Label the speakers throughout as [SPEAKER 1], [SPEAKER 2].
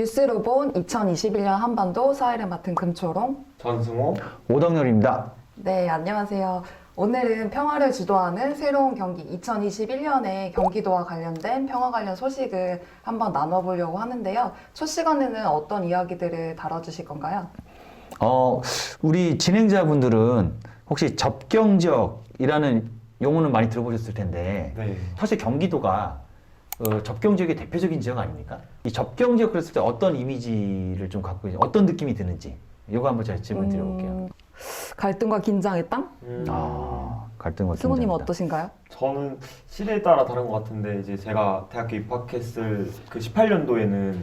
[SPEAKER 1] 뉴스로 본 2021년 한반도 사회를 맡은 금초롱.
[SPEAKER 2] 전승호
[SPEAKER 3] 오덕렬입니다.
[SPEAKER 1] 네, 안녕하세요. 오늘은 평화를 주도하는 새로운 경기 2021년에 경기도와 관련된 평화 관련 소식을 한번 나눠보려고 하는데요. 첫 시간에는 어떤 이야기들을 다뤄주실 건가요?
[SPEAKER 3] 어, 우리 진행자분들은 혹시 접경 지역이라는 용어는 많이 들어보셨을 텐데
[SPEAKER 2] 네.
[SPEAKER 3] 사실 경기도가 어, 접경 지역의 대표적인 지역 아닙니까? 이 접경 지역 그랬을 때 어떤 이미지를 좀 갖고 있는지 어떤 느낌이 드는지 이거 한번 제가 질문 드려볼게요.
[SPEAKER 1] 음, 갈등과 긴장의 땅?
[SPEAKER 2] 음,
[SPEAKER 3] 아, 갈등과
[SPEAKER 1] 승우님
[SPEAKER 3] 긴장이다.
[SPEAKER 1] 어떠신가요?
[SPEAKER 2] 저는 시대에 따라 다른 것 같은데 이제 제가 대학교 입학했을 그 18년도에는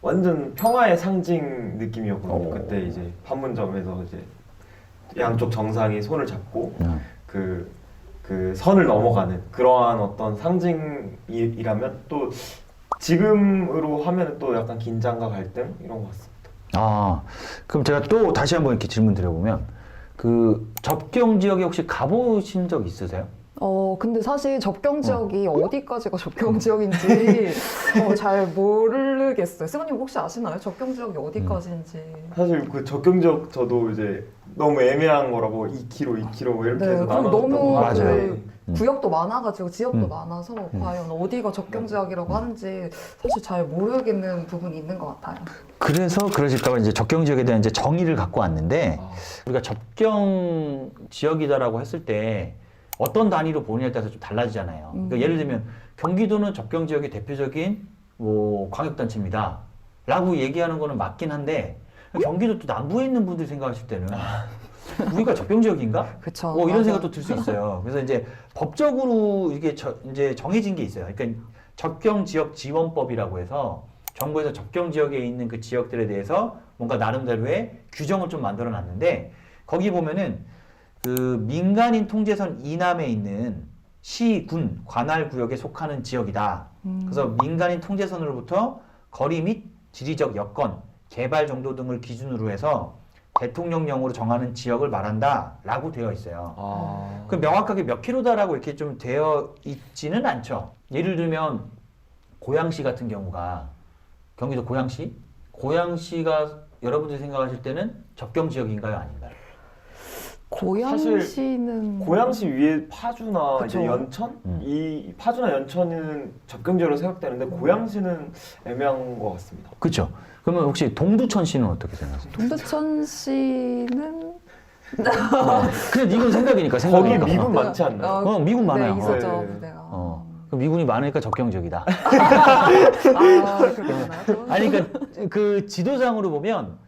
[SPEAKER 2] 완전 평화의 상징 느낌이었거든요.
[SPEAKER 3] 오.
[SPEAKER 2] 그때 이제 판문점에서 이제 양쪽 정상이 손을 잡고
[SPEAKER 3] 음.
[SPEAKER 2] 그, 그 선을 넘어가는 그러한 어떤 상징이라면 또 지금으로 하면 또 약간 긴장과 갈등 이런 것 같습니다.
[SPEAKER 3] 아, 그럼 제가 또 다시 한번 이렇게 질문 드려보면 그 접경 지역에 혹시 가보신 적 있으세요?
[SPEAKER 1] 어, 근데 사실 접경 지역이 어. 디까지가 접경 지역인지 어, 잘 모르겠어요. 승우님 혹시 아시나요? 접경 지역이 어디까지인지.
[SPEAKER 2] 사실 그 적경적 저도 이제 너무 애매한 거라고 2km, 2km 뭐 이렇게
[SPEAKER 1] 네,
[SPEAKER 2] 해서
[SPEAKER 1] 그럼
[SPEAKER 2] 나눠졌다고
[SPEAKER 1] 너무
[SPEAKER 3] 맞아요. 음.
[SPEAKER 1] 구역도 많아가지고 지역도
[SPEAKER 3] 음.
[SPEAKER 1] 많아서
[SPEAKER 3] 음.
[SPEAKER 1] 과연 어디가 접경 지역이라고 하는지 사실 잘 모르겠는 부분이 있는 것 같아요.
[SPEAKER 3] 그래서 그러실까봐 이제 접경 지역에 대한 이제 정의를 갖고 왔는데
[SPEAKER 2] 아,
[SPEAKER 3] 우리가 접경 지역이다라고 했을 때 어떤 단위로 보느냐에 따라서 좀 달라지잖아요. 그러니까
[SPEAKER 1] 음.
[SPEAKER 3] 예를 들면 경기도는 접경 지역의 대표적인 뭐 광역단체입니다. 라고 얘기하는 거는 맞긴 한데 경기도 또 남부에 있는 분들이 생각하실 때는 우리가 접경 지역인가?
[SPEAKER 1] 그쵸.
[SPEAKER 3] 뭐 이런
[SPEAKER 1] 맞아.
[SPEAKER 3] 생각도 들 수 있어요. 그래서 이제 법적으로 이게 저, 이제 정해진 게 있어요. 그러니까 접경 지역 지원법이라고 해서 정부에서 접경 지역에 있는 그 지역들에 대해서 뭔가 나름대로의 규정을 좀 만들어 놨는데 거기 보면은 그 민간인 통제선 이남에 있는 시, 군, 관할 구역에 속하는 지역이다.
[SPEAKER 1] 음.
[SPEAKER 3] 그래서 민간인 통제선으로부터 거리 및 지리적 여건, 개발 정도 등을 기준으로 해서 대통령령으로 정하는 지역을 말한다라고 되어 있어요.
[SPEAKER 2] 아.
[SPEAKER 3] 그 명확하게 몇 킬로다라고 이렇게 좀 되어 있지는 않죠. 예를 들면 고양시 같은 경우가 경기도 고양시, 고양시가 여러분들이 생각하실 때는 접경 지역인가요, 아닌가요?
[SPEAKER 1] 고양시는
[SPEAKER 2] 고양시 위에 파주나
[SPEAKER 1] 그쵸.
[SPEAKER 2] 이제 연천
[SPEAKER 3] 음.
[SPEAKER 2] 이 파주나 연천은 접경지로 생각되는데 고양시는 애매한 것 같습니다.
[SPEAKER 3] 그렇죠. 그러면 혹시 동두천시는 어떻게 생각하세요?
[SPEAKER 1] 동두천시는
[SPEAKER 3] 그래 이건 생각이니까
[SPEAKER 2] 거기
[SPEAKER 3] 생각이니까.
[SPEAKER 2] 미군 많지 않나요?
[SPEAKER 3] 어, 미군 많아요.
[SPEAKER 1] 네, 있었죠.
[SPEAKER 2] 네.
[SPEAKER 1] 부대가.
[SPEAKER 3] 어, 그럼 미군이 많으니까 접경 지역이다.
[SPEAKER 1] 아, 그렇구나.
[SPEAKER 3] 아니 그러니까 그 지도상으로 보면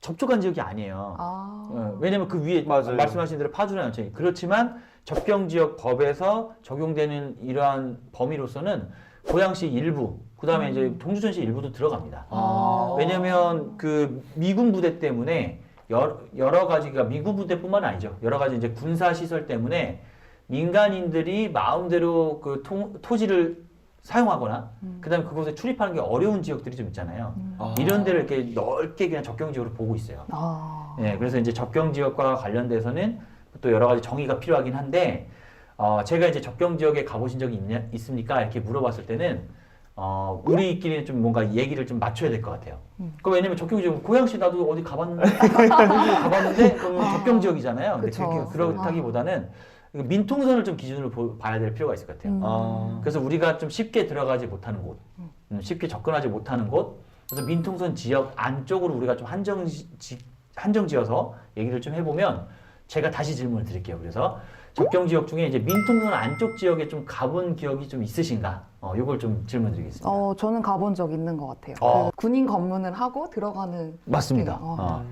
[SPEAKER 3] 접촉한 지역이 아니에요.
[SPEAKER 1] 아.
[SPEAKER 3] 어, 왜냐면 그 위에
[SPEAKER 2] 맞아요.
[SPEAKER 3] 말씀하신 대로 파주나 연천이 그렇지만 접경 지역 법에서 적용되는 이러한 범위로서는 고양시 일부 그다음에 이제 동두천시 일부도 들어갑니다.
[SPEAKER 1] 아.
[SPEAKER 3] 왜냐면 그 미군 부대 때문에 여러, 여러 가지가 미군 부대뿐만 아니죠. 여러 가지 이제 군사 시설 때문에 민간인들이 마음대로 그 토, 토지를 사용하거나 그다음에 그곳에 출입하는 게 어려운 지역들이 좀 있잖아요.
[SPEAKER 2] 아.
[SPEAKER 3] 이런 데를 이렇게 넓게 그냥 접경 지역으로 보고 있어요.
[SPEAKER 1] 아.
[SPEAKER 3] 예, 그래서 이제 접경 지역과 관련돼서는 또 여러 가지 정의가 필요하긴 한데 어, 제가 이제 접경 지역에 가보신 적이 있냐, 있습니까? 이렇게 물어봤을 때는 어, 우리끼리는 좀 뭔가 얘기를 좀 맞춰야 될 것 같아요.
[SPEAKER 1] 음.
[SPEAKER 3] 그 왜냐면 접경 지역 고양시 나도 어디 가봤는데 어디 가봤는데 그러면
[SPEAKER 1] 아.
[SPEAKER 3] 접경 지역이잖아요. 근데. 그렇게 그렇다기보다는 이거 민통선을 좀 기준으로 보- 봐야 될 필요가 있을 것 같아요.
[SPEAKER 1] 음.
[SPEAKER 2] 아.
[SPEAKER 3] 그래서 우리가 좀 쉽게 들어가지 못하는 곳, 음, 쉽게 접근하지 못하는 곳, 그래서 민통선 지역 안쪽으로 우리가 좀 한정 지, 한정 지어서 얘기를 좀 해보면 제가 다시 질문을 드릴게요. 그래서 접경 지역 중에 이제 민통선 안쪽 지역에 좀 가본 기억이 좀 있으신가? 어, 이걸 좀 질문드리겠습니다.
[SPEAKER 1] 어, 저는 가본 적 있는 것 같아요.
[SPEAKER 3] 어.
[SPEAKER 1] 그 군인 검문을 하고 들어가는
[SPEAKER 3] 맞습니다.
[SPEAKER 1] 어.
[SPEAKER 3] 어.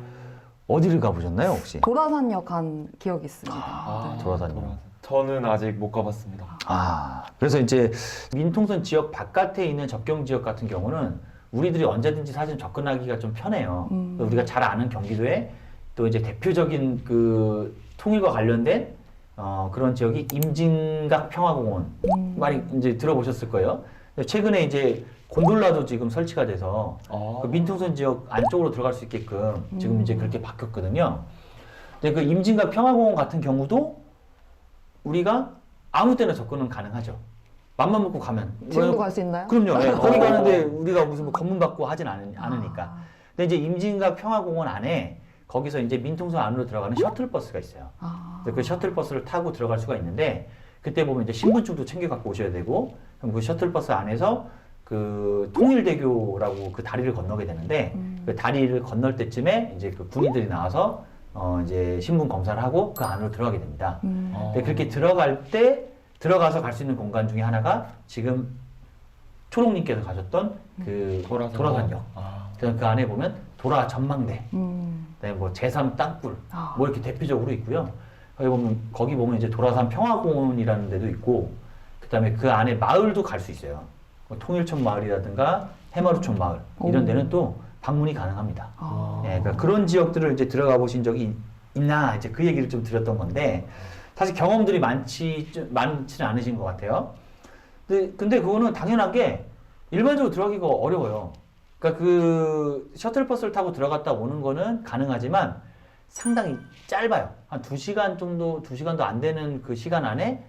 [SPEAKER 3] 어디를 가보셨나요, 혹시?
[SPEAKER 1] 도라산역 간 기억이 있습니다.
[SPEAKER 3] 아,
[SPEAKER 1] 네.
[SPEAKER 3] 돌아다니요.
[SPEAKER 2] 저는 아직 못 가봤습니다.
[SPEAKER 3] 아, 그래서 이제 민통선 지역 바깥에 있는 접경 지역 같은 경우는 우리들이 언제든지 사실 접근하기가 좀 편해요.
[SPEAKER 1] 음.
[SPEAKER 3] 우리가 잘 아는 경기도에 또 이제 대표적인 그 통일과 관련된 어, 그런 지역이 임진각 평화공원
[SPEAKER 1] 음.
[SPEAKER 3] 많이 이제 들어보셨을 거예요. 최근에 이제 곤돌라도 지금 설치가 돼서
[SPEAKER 2] 아.
[SPEAKER 3] 그 민통선 지역 안쪽으로 들어갈 수 있게끔 지금
[SPEAKER 1] 음.
[SPEAKER 3] 이제 그렇게 바뀌었거든요. 근데 그 임진각 평화공원 같은 경우도 우리가 아무 때나 접근은 가능하죠. 맘만 먹고 가면
[SPEAKER 1] 지금도
[SPEAKER 3] 뭐,
[SPEAKER 1] 갈수 있나요?
[SPEAKER 3] 그럼요. 예, 거기 가는데 우리가 무슨 뭐 검문 받고 하진 않, 않으니까.
[SPEAKER 1] 아.
[SPEAKER 3] 근데 이제 임진각 평화공원 안에 거기서 이제 민통선 안으로 들어가는 셔틀 버스가 있어요.
[SPEAKER 1] 아.
[SPEAKER 3] 그래서 그 셔틀 버스를 타고 들어갈 수가 있는데 그때 보면 이제 신분증도 챙겨 갖고 오셔야 되고 그럼 그 셔틀 버스 안에서 그 통일대교라고 그 다리를 건너게 되는데
[SPEAKER 1] 음.
[SPEAKER 3] 그 다리를 건널 때쯤에 이제 그 군인들이 나와서 어 이제 신분 검사를 하고 그 안으로 들어가게 됩니다.
[SPEAKER 1] 음.
[SPEAKER 2] 어.
[SPEAKER 3] 근데 그렇게 들어갈 때 들어가서 갈 수 있는 공간 중에 하나가 지금 초롱님께서 가셨던 그
[SPEAKER 2] 돌아서
[SPEAKER 3] 도라산역.
[SPEAKER 2] 아.
[SPEAKER 3] 그래서 그 안에 보면 도라 전망대,
[SPEAKER 1] 음.
[SPEAKER 3] 그다음에 뭐 제3 땅굴,
[SPEAKER 1] 아.
[SPEAKER 3] 뭐 이렇게 대표적으로 있고요. 거기 보면 거기 보면 이제 도라산 평화공원이라는 데도 있고, 그다음에 그 안에 마을도 갈 수 있어요. 뭐 통일촌 마을이라든가 해마루촌 마을 이런
[SPEAKER 1] 오.
[SPEAKER 3] 데는 또 방문이 가능합니다.
[SPEAKER 1] 아.
[SPEAKER 3] 예, 그러니까 그런 지역들을 이제 들어가 보신 적이 있나 이제 그 얘기를 좀 드렸던 건데 사실 경험들이 많지 좀 많지는 않으신 것 같아요. 근데 근데 그거는 당연하게 일반적으로 들어가기가 어려워요. 그러니까 그 셔틀버스를 타고 들어갔다 오는 거는 가능하지만 상당히 짧아요. 한 두 시간 정도, 두 시간도 안 되는 그 시간 안에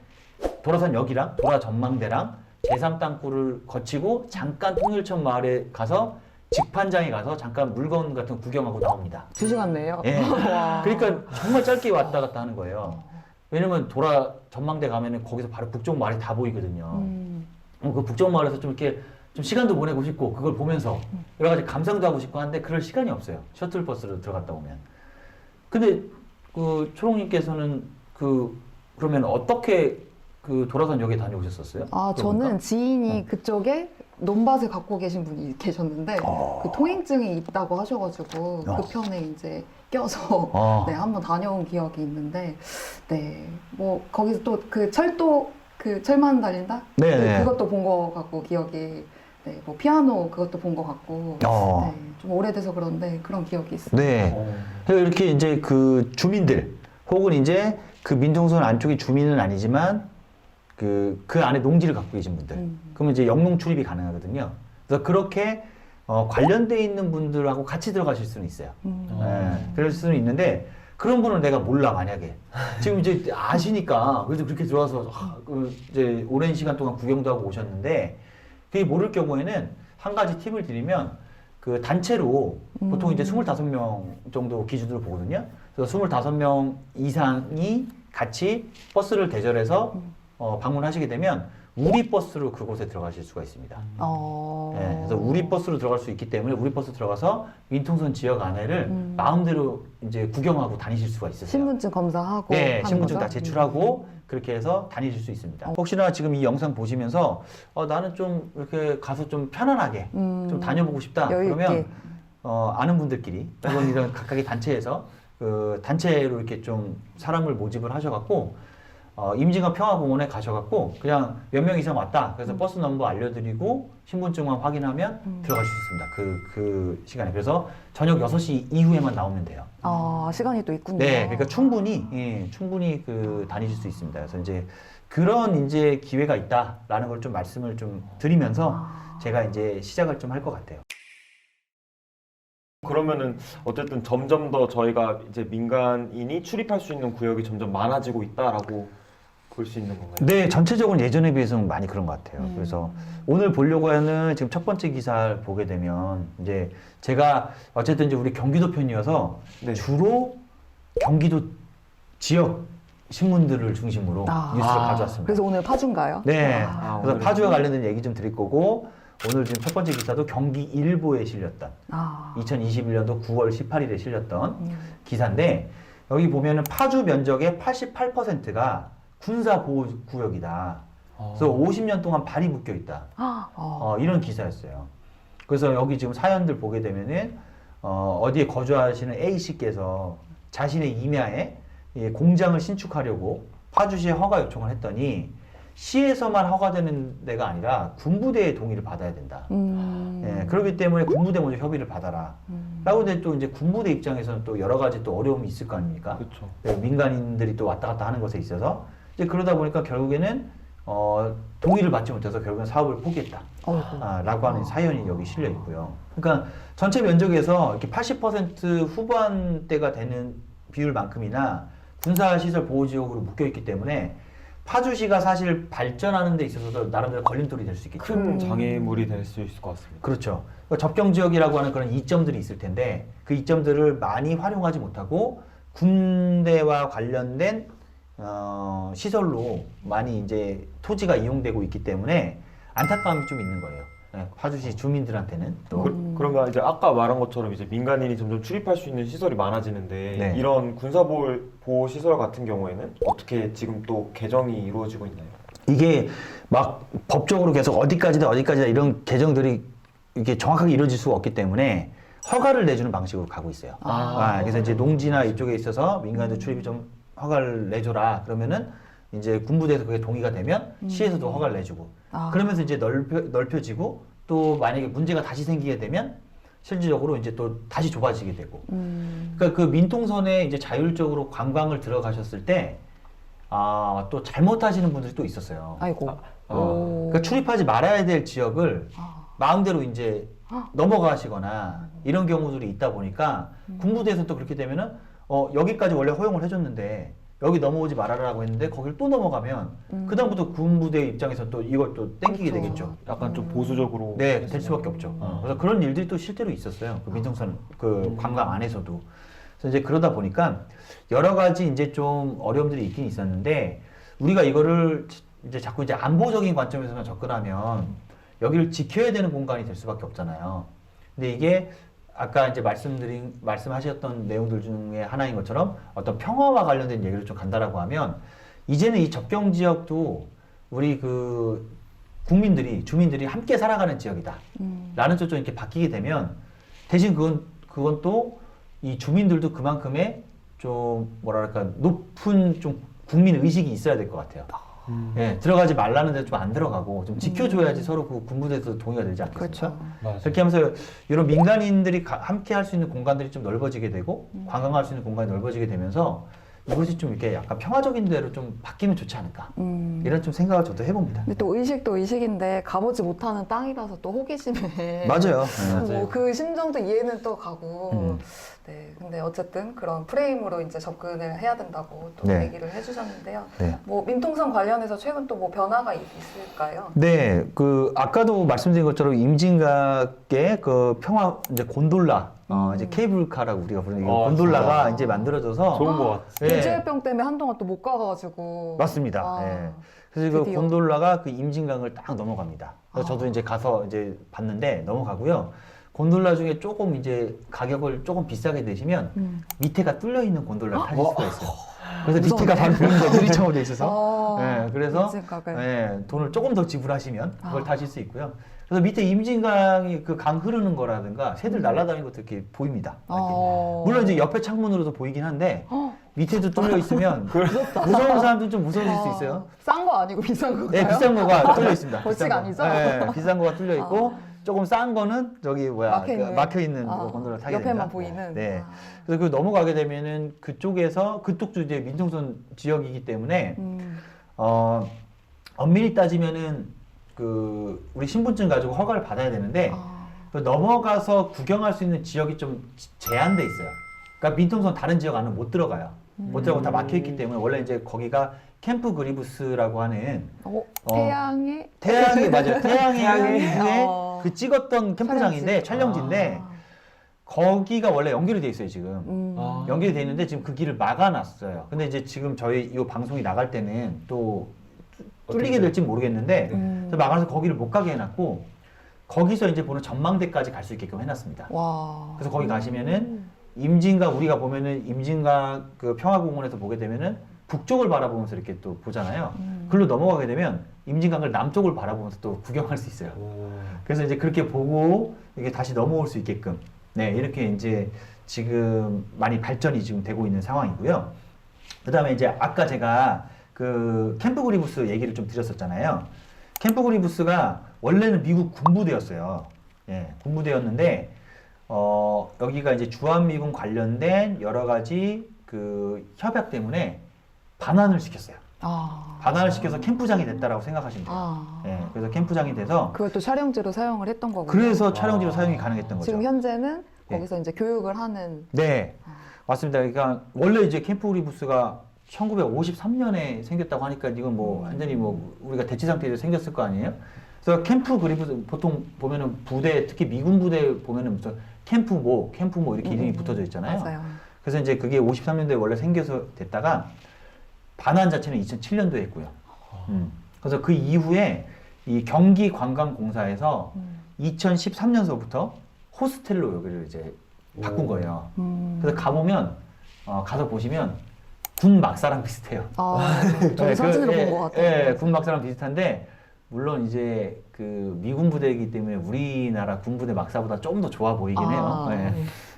[SPEAKER 3] 도라산 역이랑 도라 전망대랑 제3 땅굴을 거치고 잠깐 통일천 마을에 가서 직판장에 가서 잠깐 물건 같은 거 구경하고 나옵니다.
[SPEAKER 1] 두 시간 내요?
[SPEAKER 3] 예.
[SPEAKER 1] 와.
[SPEAKER 3] 그러니까 정말 짧게 왔다 갔다 하는 거예요. 왜냐면 도라 전망대 가면은 거기서 바로 북쪽 마을이 다 보이거든요.
[SPEAKER 1] 음.
[SPEAKER 3] 어, 그 북쪽 마을에서 좀 이렇게 좀 시간도 보내고 싶고 그걸 보면서 여러 가지 감상도 하고 싶고 하는데 그럴 시간이 없어요. 셔틀버스로 들어갔다 오면. 근데 그 초롱님께서는 그 그러면 어떻게 그 도라산 역에 다녀오셨었어요?
[SPEAKER 1] 아,
[SPEAKER 3] 그러니까?
[SPEAKER 1] 저는 지인이 그쪽에 논밭을 갖고 계신 분이 계셨는데
[SPEAKER 3] 어.
[SPEAKER 1] 그 통행증이 있다고 하셔가지고
[SPEAKER 3] 어.
[SPEAKER 1] 그 편에 이제 껴서
[SPEAKER 3] 어.
[SPEAKER 1] 네, 한번 다녀온 기억이 있는데 네, 뭐 거기서 또 그 철도 그 철만 달린다?
[SPEAKER 3] 네,
[SPEAKER 1] 그-
[SPEAKER 3] 네.
[SPEAKER 1] 그것도 본 거 같고 기억이 네, 뭐 피아노 그것도 본 거 같고
[SPEAKER 3] 어.
[SPEAKER 1] 네, 좀 오래돼서 그런데 그런 기억이 있어요.
[SPEAKER 3] 네.
[SPEAKER 2] 어.
[SPEAKER 3] 그래서 이렇게 이제 그 주민들 혹은 이제 그 민통선 안쪽이 주민은 아니지만 그, 그 안에 농지를 갖고 계신 분들.
[SPEAKER 1] 음.
[SPEAKER 3] 그러면 이제 영농 출입이 가능하거든요. 그래서 그렇게 어, 관련돼 있는 분들하고 같이 들어가실 수는 있어요.
[SPEAKER 1] 음.
[SPEAKER 2] 어.
[SPEAKER 3] 예, 그럴 수는 있는데 그런 분은 내가 몰라 만약에 지금 이제 아시니까 그래서 그렇게 들어와서 아, 그 이제 오랜 시간 동안 구경도 하고 오셨는데 그게 모를 경우에는 한 가지 팁을 드리면 그 단체로 보통 이제 25명 정도 기준으로 보거든요. 그래서 25명 이상이 같이 버스를 대절해서 어, 방문하시게 되면 우리 버스로 그곳에 들어가실 수가 있습니다.
[SPEAKER 1] 어.
[SPEAKER 3] 예, 그래서 우리 버스로 들어갈 수 있기 때문에 우리 버스 들어가서 민통선 지역 안에를
[SPEAKER 1] 음.
[SPEAKER 3] 마음대로 이제 구경하고 다니실 수가 있으세요.
[SPEAKER 1] 신분증 검사하고
[SPEAKER 3] 네,
[SPEAKER 1] 하는
[SPEAKER 3] 신분증
[SPEAKER 1] 거죠?
[SPEAKER 3] 다 제출하고 그렇게 해서 다니실 수 있습니다.
[SPEAKER 1] 어.
[SPEAKER 3] 혹시나 지금 이 영상 보시면서 어, 나는 좀 이렇게 가서 좀 편안하게
[SPEAKER 1] 음.
[SPEAKER 3] 좀 다녀보고 싶다.
[SPEAKER 1] 여유
[SPEAKER 3] 그러면. 어, 아는 분들끼리 혹은 이런 각각의 단체에서 그 단체로 이렇게 좀 사람을 모집을 하셔갖고 어, 임진강 평화공원에 가셔갖고 그냥 몇 명 이상 왔다. 그래서 버스 넘버 알려드리고 신분증만 확인하면
[SPEAKER 1] 음.
[SPEAKER 3] 들어갈 수 있습니다. 그, 그 시간에. 그래서 저녁 6시 이후에만 나오면 돼요.
[SPEAKER 1] 아, 시간이 또 있군요.
[SPEAKER 3] 네, 그러니까 충분히 예, 충분히 그 다니실 수 있습니다. 그래서 이제 그런 이제 기회가 있다라는 걸 좀 말씀을 좀 드리면서
[SPEAKER 1] 아.
[SPEAKER 3] 제가 이제 시작을 좀 할 것 같아요.
[SPEAKER 2] 그러면은 어쨌든 점점 더 저희가 이제 민간인이 출입할 수 있는 구역이 점점 많아지고 있다라고 볼 수 있는 건가요?
[SPEAKER 3] 네, 전체적으로 예전에 비해서는 많이 그런 것 같아요.
[SPEAKER 1] 음.
[SPEAKER 3] 그래서 오늘 보려고 하는 지금 첫 번째 기사를 보게 되면 이제 제가 어쨌든 이제 우리 경기도 편이어서
[SPEAKER 2] 네.
[SPEAKER 3] 주로 경기도 지역 신문들을 중심으로
[SPEAKER 1] 아.
[SPEAKER 3] 뉴스를
[SPEAKER 2] 아,
[SPEAKER 3] 가져왔습니다.
[SPEAKER 1] 그래서 오늘 파주인가요?
[SPEAKER 3] 네.
[SPEAKER 1] 아.
[SPEAKER 3] 그래서
[SPEAKER 2] 오늘은-
[SPEAKER 3] 파주와 관련된 얘기 좀 드릴 거고 오늘 지금 첫 번째 기사도 경기 일보에 실렸던
[SPEAKER 1] 아.
[SPEAKER 3] 2021년도 9월 18일에 실렸던
[SPEAKER 1] 음.
[SPEAKER 3] 기사인데 여기 보면은 파주 면적의 88%가 군사 보호 구역이다.
[SPEAKER 2] 어.
[SPEAKER 3] 그래서 50년 동안 발이 묶여 있다.
[SPEAKER 1] 아. 어.
[SPEAKER 3] 어, 이런 기사였어요. 그래서 여기 지금 사연들 보게 되면은 어, 어디에 거주하시는 A 씨께서 자신의 임야에 이 공장을 신축하려고 파주시에 허가 요청을 했더니 시에서만 허가되는 데가 아니라 군부대의 동의를 받아야 된다.
[SPEAKER 1] 음.
[SPEAKER 3] 예, 그렇기 때문에 군부대 먼저 협의를 받아라.
[SPEAKER 1] 음.
[SPEAKER 3] 라고 근데 또 이제 군부대 입장에서는 또 여러 가지 또 어려움이 있을 거 아닙니까?
[SPEAKER 2] 그렇죠.
[SPEAKER 3] 네, 민간인들이 또 왔다 갔다 하는 것에 있어서 이제 그러다 보니까 결국에는 어, 동의를 받지 못해서 결국엔 사업을 포기했다. 아, 라고 하는 사연이 여기 실려 있고요. 그러니까 전체 면적에서 이렇게 80% 후반대가 되는 비율만큼이나 군사시설 보호지역으로 묶여 있기 때문에 파주시가 사실 발전하는 데 있어서도 나름대로 걸림돌이 될 수 있겠죠.
[SPEAKER 2] 큰 장애물이 될 수 있을 것 같습니다.
[SPEAKER 3] 그렇죠. 그러니까 접경 지역이라고 하는 그런 이점들이 있을 텐데 그 이점들을 많이 활용하지 못하고 군대와 관련된 어, 시설로 많이 이제 토지가 이용되고 있기 때문에 안타까움이 좀 있는 거예요. 네, 파주시 주민들한테는 또
[SPEAKER 2] 그, 그런가 이제 아까 말한 것처럼 이제 민간인이 점점 출입할 수 있는 시설이 많아지는데
[SPEAKER 3] 네.
[SPEAKER 2] 이런 군사보호 보호 시설 같은 경우에는 어떻게 지금 또 개정이 이루어지고 있나요?
[SPEAKER 3] 이게 막 법적으로 계속 어디까지다 어디까지다 이런 개정들이 이게 정확하게 이루어질 수가 없기 때문에 허가를 내주는 방식으로 가고 있어요.
[SPEAKER 1] 아.
[SPEAKER 3] 아, 그래서 이제 농지나 이쪽에 있어서 민간인들 출입이 좀 허가를 내줘라 그러면은 이제 군부대에서 그게 동의가 되면 시에서도 허가를 내주고
[SPEAKER 1] 아.
[SPEAKER 3] 그러면서 이제 넓혀, 넓혀지고 또 만약에 문제가 다시 생기게 되면 실질적으로 이제 또 다시 좁아지게 되고
[SPEAKER 1] 음.
[SPEAKER 3] 그러니까 그 민통선에 이제 자율적으로 관광을 들어가셨을 때 아, 또 잘못하시는 분들이 또 있었어요.
[SPEAKER 1] 아이고.
[SPEAKER 3] 어,
[SPEAKER 1] 오.
[SPEAKER 3] 그러니까 출입하지 말아야 될 지역을
[SPEAKER 1] 아.
[SPEAKER 3] 마음대로 이제 넘어가시거나 이런 경우들이 있다 보니까 군부대에서 또 그렇게 되면은 어, 여기까지 원래 허용을 해줬는데 여기 넘어오지 말아라고 했는데 거기를 또 넘어가면 그다음부터 군부대 입장에서 또 이걸 또 땡기게
[SPEAKER 1] 그렇죠.
[SPEAKER 3] 되겠죠.
[SPEAKER 2] 약간 좀 보수적으로
[SPEAKER 3] 네, 될 수밖에 없죠. 어, 그래서 그런 일들이 또 실제로 있었어요. 그 민통선 그 관광 안에서도. 그래서 이제 그러다 보니까 여러 가지 이제 좀 어려움들이 있긴 있었는데 우리가 이거를 이제 자꾸 이제 안보적인 관점에서만 접근하면 여기를 지켜야 되는 공간이 될 수밖에 없잖아요. 근데 이게 아까 이제 말씀드린 말씀하셨던 내용들 중에 하나인 것처럼 어떤 평화와 관련된 얘기를 좀 간다라고 하면 이제는 이 접경 지역도 우리 그 국민들이 주민들이 함께 살아가는 지역이다.
[SPEAKER 1] 음.
[SPEAKER 3] 라는 쪽으로 이렇게 바뀌게 되면 대신 그건 그건 또 이 주민들도 그만큼의 좀 뭐랄까 높은 좀 국민 의식이 있어야 될 것 같아요.
[SPEAKER 2] 음.
[SPEAKER 3] 예, 들어가지 말라는 데 좀 안 들어가고 좀 지켜줘야지 서로 그 군부대에서 동의가 되지 않겠습니까?
[SPEAKER 1] 음. 그렇죠.
[SPEAKER 3] 그렇게 하면서 이런 민간인들이 가- 함께 할 수 있는 공간들이 좀 넓어지게 되고 관광할 수 있는 공간이 넓어지게 되면서 이것이 좀 이렇게 약간 평화적인 대로 좀 바뀌면 좋지 않을까
[SPEAKER 1] 음.
[SPEAKER 3] 이런 좀 생각을 저도 해봅니다.
[SPEAKER 1] 근데 또 의식도 의식인데 가보지 못하는 땅이라서 또 호기심에
[SPEAKER 3] 맞아요.
[SPEAKER 1] 뭐 그 심정도 이해는 또 가고
[SPEAKER 3] 음.
[SPEAKER 1] 네 근데 어쨌든 그런 프레임으로 이제 접근을 해야 된다고 또
[SPEAKER 3] 네.
[SPEAKER 1] 얘기를 해주셨는데요
[SPEAKER 3] 네.
[SPEAKER 1] 뭐 민통선 관련해서 최근 또 뭐 변화가 있- 있을까요?
[SPEAKER 3] 네, 그 아까도 말씀드린 것처럼 임진각의 그 평화 이제 곤돌라, 어,
[SPEAKER 1] 음.
[SPEAKER 3] 이제 케이블카라고 우리가 부르는 이
[SPEAKER 2] 아,
[SPEAKER 3] 곤돌라가
[SPEAKER 1] 진짜.
[SPEAKER 3] 이제 만들어져서
[SPEAKER 2] 좋은 것 같아요.
[SPEAKER 3] 네.
[SPEAKER 1] 일주일병 때문에 한동안 또 못 가가지고
[SPEAKER 3] 맞습니다.
[SPEAKER 1] 아,
[SPEAKER 3] 예. 그래서 그
[SPEAKER 1] 드디어.
[SPEAKER 3] 곤돌라가 그 임진강을 딱 넘어갑니다. 그래서
[SPEAKER 1] 아.
[SPEAKER 3] 저도 이제 가서 이제 봤는데 넘어가고요. 곤돌라 중에 조금 이제 가격을 조금 비싸게 내시면
[SPEAKER 1] 음.
[SPEAKER 3] 밑에가 뚫려 있는 곤돌라 를 타실 수가 있어요. 그래서
[SPEAKER 1] 무서운데?
[SPEAKER 3] 밑에가 바로 거예요. 유리창으로 돼 있어서.
[SPEAKER 1] 아,
[SPEAKER 3] 예, 그래서
[SPEAKER 1] 일찍가게.
[SPEAKER 3] 예, 돈을 조금 더 지불하시면 그걸
[SPEAKER 1] 아.
[SPEAKER 3] 타실 수 있고요. 그래서 밑에 임진강이 그 강 흐르는 거라든가 새들 날아다니는 것도 이렇게 보입니다. 이렇게.
[SPEAKER 1] 어.
[SPEAKER 3] 물론 이제 옆에 창문으로도 보이긴 한데
[SPEAKER 1] 어.
[SPEAKER 3] 밑에도 뚫려 있으면 무서운 사람들은 좀 무서워질 수 있어요.
[SPEAKER 1] 싼 거 아니고 비싼 거가요?
[SPEAKER 3] 네, 비싼 거가 뚫려 있습니다.
[SPEAKER 1] 벌칙
[SPEAKER 3] 비싼 거.
[SPEAKER 1] 아니죠?
[SPEAKER 3] 네, 비싼 거가 뚫려 있고 조금 싼 거는 저기 뭐야
[SPEAKER 1] 막혀 있는.
[SPEAKER 3] 그 막혀 있는
[SPEAKER 1] 아,
[SPEAKER 3] 곤돌라 타게
[SPEAKER 1] 옆에만
[SPEAKER 3] 됩니다.
[SPEAKER 1] 보이는.
[SPEAKER 3] 네.
[SPEAKER 1] 아.
[SPEAKER 3] 그래서 그 넘어가게 되면은 그쪽에서 그쪽도 이제 민통선 지역이기 때문에
[SPEAKER 1] 음.
[SPEAKER 3] 어 엄밀히 따지면은 그 우리 신분증 가지고 허가를 받아야 되는데
[SPEAKER 1] 아.
[SPEAKER 3] 그 넘어가서 구경할 수 있는 지역이 좀 지- 제한돼 있어요. 그러니까 민통선 다른 지역 안은 못 들어가요. 못 들어가고 다 막혀 있기 때문에 원래 이제 거기가 캠프 그리브스라고 하는
[SPEAKER 1] 어,
[SPEAKER 3] 어.
[SPEAKER 1] 태양의
[SPEAKER 3] 태양이 맞아요. 태양의
[SPEAKER 1] 태양의,
[SPEAKER 3] 후에
[SPEAKER 1] 어.
[SPEAKER 3] 그 찍었던 캠프장인데 촬영지인데
[SPEAKER 1] 아.
[SPEAKER 3] 거기가 원래 연결이 돼 있어요 지금.
[SPEAKER 1] 음.
[SPEAKER 2] 아.
[SPEAKER 3] 연결이 돼 있는데 지금 그 길을 막아놨어요. 근데 이제 지금 저희 이 방송이 나갈 때는 또 뚫리게 될지 모르겠는데
[SPEAKER 1] 음.
[SPEAKER 3] 그래서 막아서 거기를 못 가게 해놨고 거기서 이제 보는 전망대까지 갈 수 있게끔 해놨습니다.
[SPEAKER 1] 와.
[SPEAKER 3] 그래서 거기 가시면은 임진강 우리가 보면은 임진강 그 평화공원에서 보게 되면은 북쪽을 바라보면서 이렇게 또 보잖아요.
[SPEAKER 1] 음.
[SPEAKER 3] 글로 넘어가게 되면 임진강을 남쪽을 바라보면서 또 구경할 수 있어요. 그래서 이제 그렇게 보고 이게 다시 넘어올 수 있게끔 네 이렇게 이제 지금 많이 발전이 지금 되고 있는 상황이고요. 그다음에 이제 아까 제가 그 캠프 그리브스 얘기를 좀 드렸었잖아요. 캠프 그리브스가 원래는 미국 군부대였어요. 예, 군부대였는데 어 여기가 이제 주한미군 관련된 여러 가지 그 협약 때문에 반환을 시켰어요.
[SPEAKER 1] 아.
[SPEAKER 3] 반환을 시켜서 캠프장이 됐다라고 생각하시면 돼요.
[SPEAKER 1] 아.
[SPEAKER 3] 예, 그래서 캠프장이 돼서
[SPEAKER 1] 그것도 촬영지로 사용을 했던 거군요.
[SPEAKER 3] 그래서 촬영지로
[SPEAKER 2] 아.
[SPEAKER 3] 사용이 가능했던 거죠.
[SPEAKER 1] 지금 현재는
[SPEAKER 3] 네.
[SPEAKER 1] 거기서 이제 교육을 하는
[SPEAKER 3] 네, 맞습니다. 그러니까 원래 이제 캠프 우리부스가 1953년에 생겼다고 하니까 이건 뭐
[SPEAKER 1] 음.
[SPEAKER 3] 완전히 뭐 우리가 대치 상태에서 생겼을 거 아니에요? 그래서 캠프 그리브 보통 보면은 부대 특히 미군 부대 보면은 무슨 캠프 모, 캠프 모 이렇게 이름이
[SPEAKER 1] 음,
[SPEAKER 3] 붙어져 있잖아요.
[SPEAKER 1] 맞아요.
[SPEAKER 3] 그래서 이제 그게 53년도에 원래 생겨서 됐다가 반환 자체는 2007년도에 했고요. 음. 그래서 그 이후에 이 경기관광공사에서
[SPEAKER 1] 음.
[SPEAKER 3] 2013년서부터 호스텔로 여기를 이제 바꾼
[SPEAKER 2] 오.
[SPEAKER 3] 거예요.
[SPEAKER 1] 음.
[SPEAKER 3] 그래서 가보면 어, 가서 보시면 군 막사랑 비슷해요.
[SPEAKER 1] 아, 저도
[SPEAKER 3] 네,
[SPEAKER 1] 사진을
[SPEAKER 3] 그,
[SPEAKER 1] 본것 같아요.
[SPEAKER 3] 예, 군 막사랑 비슷한데 물론 이제 그 미군 부대이기 때문에 우리나라 군 부대 막사보다 좀더 좋아 보이긴 해요.
[SPEAKER 1] 아,
[SPEAKER 3] 예.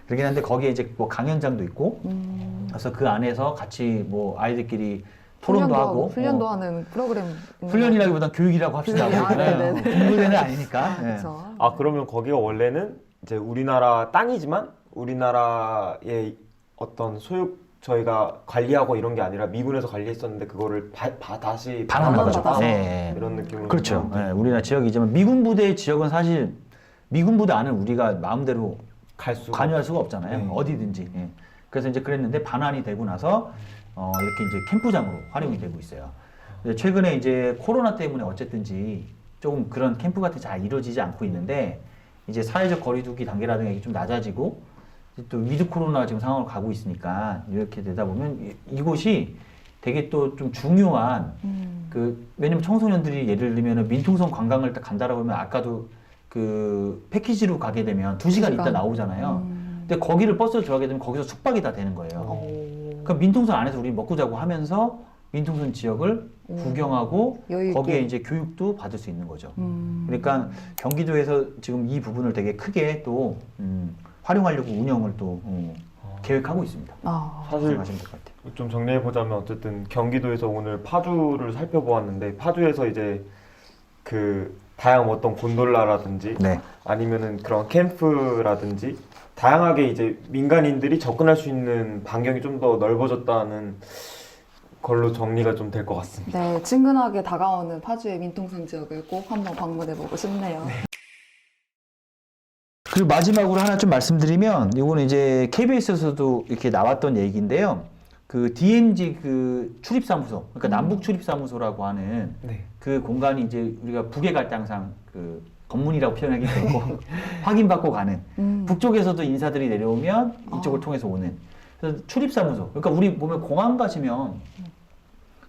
[SPEAKER 3] 그러긴 한데 거기에 이제 뭐 강연장도 있고
[SPEAKER 1] 음.
[SPEAKER 3] 그래서 그 안에서 같이 뭐 아이들끼리 토론도 하고
[SPEAKER 1] 훈련도
[SPEAKER 3] 어,
[SPEAKER 1] 하는 프로그램
[SPEAKER 3] 훈련이라기보단 교육이라고 합시다.
[SPEAKER 1] 교육이- 아,
[SPEAKER 3] 우리는.
[SPEAKER 1] 네네네.
[SPEAKER 3] 군부대는 아니니까. 예.
[SPEAKER 1] 그렇죠.
[SPEAKER 2] 아 그러면 거기가 원래는 이제 우리나라 땅이지만 우리나라의 어떤 소유 저희가 관리하고 이런 게 아니라 미군에서 관리했었는데 그거를 바, 바- 다시
[SPEAKER 3] 반환받아서. 네.
[SPEAKER 2] 이런 느낌으로
[SPEAKER 3] 그렇죠.
[SPEAKER 2] 좀
[SPEAKER 3] 예, 우리나라 지역이지만 미군 부대의 지역은 사실 미군 부대 안은 우리가 마음대로
[SPEAKER 2] 갈 수가
[SPEAKER 3] 관여할 수가 없잖아요.
[SPEAKER 2] 네.
[SPEAKER 3] 어디든지. 예. 그래서 이제 그랬는데 반환이 되고 나서 어, 이렇게 이제 캠프장으로 활용이 되고 있어요. 근데 최근에 이제 코로나 때문에 어쨌든지 조금 그런 캠프 같은 게 잘 이루어지지 않고 있는데 이제 사회적 거리두기 단계라든가 이게 좀 낮아지고 이제 또 위드 코로나 지금 상황으로 가고 있으니까 이렇게 되다 보면 이- 이곳이 되게 또 좀 중요한
[SPEAKER 1] 음.
[SPEAKER 3] 그 왜냐면 청소년들이 예를 들면 민통선 관광을 딱 간다라고 하면 아까도 그 패키지로 가게 되면 두 시간 있다. 나오잖아요.
[SPEAKER 1] 음.
[SPEAKER 3] 근데 거기를 버스로 들어가게 되면 거기서 숙박이 다 되는 거예요.
[SPEAKER 1] 오.
[SPEAKER 3] 그럼 민통선 안에서 우리 먹고 자고 하면서 민통선 지역을
[SPEAKER 1] 음.
[SPEAKER 3] 구경하고
[SPEAKER 1] 여유.
[SPEAKER 3] 거기에 이제 교육도 받을 수 있는 거죠.
[SPEAKER 1] 음.
[SPEAKER 3] 그러니까 경기도에서 지금 이 부분을 되게 크게 또 음, 활용하려고 운영을 또 음, 계획하고 있습니다.
[SPEAKER 1] 아.
[SPEAKER 2] 사실
[SPEAKER 3] 될것 같아요.
[SPEAKER 2] 좀 정리해 보자면 어쨌든 경기도에서 오늘 파주를 살펴보았는데 파주에서 이제 그 다양한 어떤 곤돌라라든지
[SPEAKER 3] 네.
[SPEAKER 2] 아니면은 그런 캠프라든지 다양하게 이제 민간인들이 접근할 수 있는 반경이 좀 더 넓어졌다는 걸로 정리가 좀 될 것 같습니다.
[SPEAKER 1] 네, 친근하게 다가오는 파주의 민통선 지역을 꼭 한번 방문해보고 싶네요.
[SPEAKER 3] 그리고 마지막으로 하나 좀 말씀드리면 이거는 이제 KBS에서도 이렇게 나왔던 얘기인데요. 그 DMZ 그 출입사무소, 그러니까 남북 출입사무소라고 하는
[SPEAKER 2] 네.
[SPEAKER 3] 그 공간이 이제 우리가 북에 갈때 항상 그 검문이라고 표현하기 그렇고 확인받고 가는
[SPEAKER 1] 음.
[SPEAKER 3] 북쪽에서도 인사들이 내려오면 이쪽을
[SPEAKER 1] 아.
[SPEAKER 3] 통해서 오는 그래서 출입사무소. 그러니까 우리 보면 공항 가시면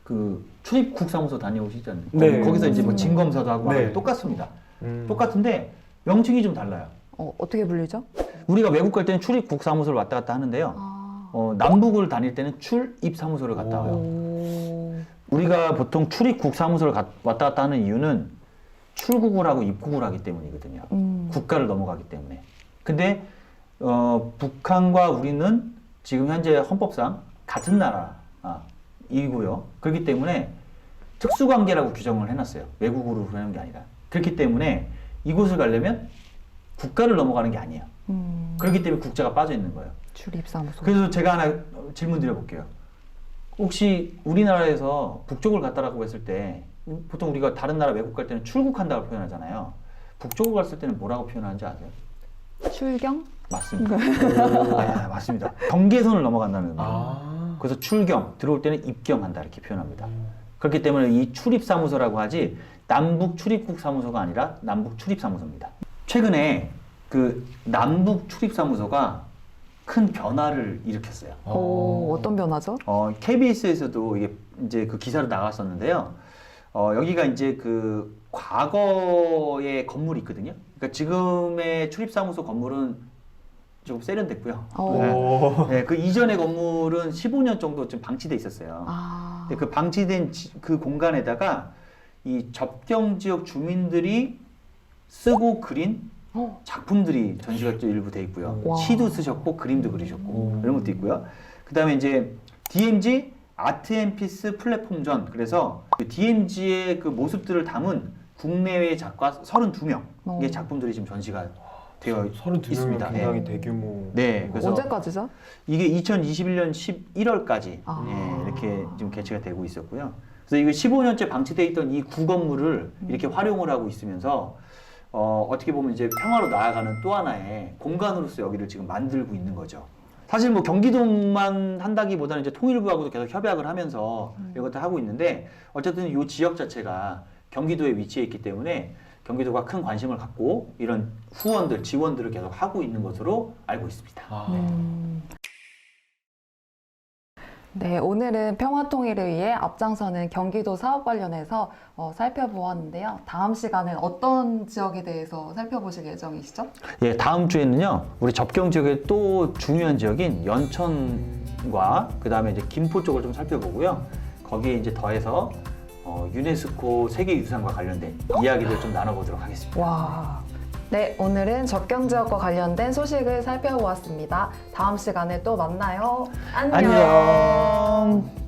[SPEAKER 3] 그 출입국 사무소 다녀오시잖아요.
[SPEAKER 2] 네.
[SPEAKER 3] 거기서 이제 뭐
[SPEAKER 1] 음.
[SPEAKER 3] 진검사도 하고
[SPEAKER 2] 네.
[SPEAKER 3] 똑같습니다.
[SPEAKER 2] 음.
[SPEAKER 3] 똑같은데 명칭이 좀 달라요.
[SPEAKER 1] 어, 어떻게 불리죠?
[SPEAKER 3] 우리가 외국 갈 때는 출입국 사무소를 왔다 갔다 하는데요.
[SPEAKER 1] 아.
[SPEAKER 3] 어, 남북을 다닐 때는 출입 사무소를 갔다 와요.
[SPEAKER 1] 오.
[SPEAKER 3] 우리가 보통 출입국 사무소를 가- 왔다 갔다 하는 이유는 출국을 하고 입국을 하기 때문이거든요.
[SPEAKER 1] 음.
[SPEAKER 3] 국가를 넘어가기 때문에. 근데 어, 북한과 우리는 지금 현재 헌법상 같은 나라이고요. 그렇기 때문에 특수관계라고 규정을 해놨어요. 외국으로 하는 게 아니라. 그렇기 때문에 이곳을 가려면 국가를 넘어가는 게 아니에요.
[SPEAKER 1] 음.
[SPEAKER 3] 그렇기 때문에 국자가 빠져 있는 거예요.
[SPEAKER 1] 출입사무소.
[SPEAKER 3] 그래서 제가 하나 질문 드려볼게요. 혹시 우리나라에서 북쪽을 갔다라고 했을 때 보통 우리가 다른 나라 외국 갈 때는 출국한다고 표현하잖아요. 북쪽을 갔을 때는 뭐라고 표현하는지 아세요?
[SPEAKER 1] 출경?
[SPEAKER 3] 맞습니다. 네, 맞습니다. 경계선을 넘어간다는 의미.
[SPEAKER 2] 아.
[SPEAKER 3] 그래서 출경 들어올 때는 입경한다 이렇게 표현합니다. 그렇기 때문에 이 출입사무소라고 하지 남북 출입국 사무소가 아니라 남북 출입사무소입니다. 최근에 그 남북 출입사무소가 큰 변화를 일으켰어요.
[SPEAKER 1] 오, 어떤 변화죠?
[SPEAKER 3] 어, KBS에서도 이게 이제 그 기사로 나갔었는데요. 어, 여기가 이제 그 과거의 건물이 있거든요. 그러니까 지금의 출입사무소 건물은 좀 세련됐고요.
[SPEAKER 1] 어.
[SPEAKER 3] 네.
[SPEAKER 2] 오.
[SPEAKER 3] 네, 그 이전의 건물은 15년 정도 좀 방치돼 있었어요.
[SPEAKER 1] 아.
[SPEAKER 3] 근데 그 방치된 지- 그 공간에다가 이 접경 지역 주민들이 쓰고 그린
[SPEAKER 1] 어.
[SPEAKER 3] 작품들이 전시가 또 일부 돼 있고요.
[SPEAKER 1] 와.
[SPEAKER 3] 시도 쓰셨고 그림도 그리셨고
[SPEAKER 2] 오.
[SPEAKER 3] 이런 것도 있고요. 그다음에 이제 DMZ 아트 앤 피스 플랫폼전 그래서 그 DMZ의 그 모습들을 담은 국내외 작가 32명의
[SPEAKER 1] 어.
[SPEAKER 3] 작품들이 지금 전시가 되어
[SPEAKER 2] 32명이면
[SPEAKER 3] 있습니다.
[SPEAKER 2] 굉장히
[SPEAKER 1] 네.
[SPEAKER 2] 대규모.
[SPEAKER 3] 네, 그래서
[SPEAKER 1] 언제까지죠?
[SPEAKER 3] 이게 2021년 11월까지
[SPEAKER 1] 아.
[SPEAKER 3] 예, 이렇게 지금 개최가 되고 있었고요. 그래서 이거 15년째 방치돼 있던 이 구건물을 이렇게 활용을 하고 있으면서 어, 어떻게 보면 이제 평화로 나아가는 또 하나의 공간으로서 여기를 지금 만들고 있는 거죠. 사실 뭐 경기도만 한다기보다는 이제 통일부하고도 계속 협약을 하면서
[SPEAKER 1] 음.
[SPEAKER 3] 이것도 하고 있는데 어쨌든 이 지역 자체가 경기도에 위치해 있기 때문에 경기도가 큰 관심을 갖고 이런 후원들, 지원들을 계속 하고 있는 것으로 알고 있습니다.
[SPEAKER 2] 아,
[SPEAKER 1] 음. 네, 오늘은 평화 통일을 위해 앞장서는 경기도 사업 관련해서 어, 살펴보았는데요. 다음 시간은 어떤 지역에 대해서 살펴보실 예정이시죠?
[SPEAKER 3] 예, 다음 주에는요, 우리 접경 지역의 또 중요한 지역인 연천과 그 다음에 이제 김포 쪽을 좀 살펴보고요. 거기에 이제 더해서 어, 유네스코 세계유산과 관련된 이야기를 좀 나눠보도록 하겠습니다.
[SPEAKER 1] 와. 네, 오늘은 접경 지역과 관련된 소식을 살펴보았습니다. 다음 시간에 또 만나요. 안녕.
[SPEAKER 3] 안녕.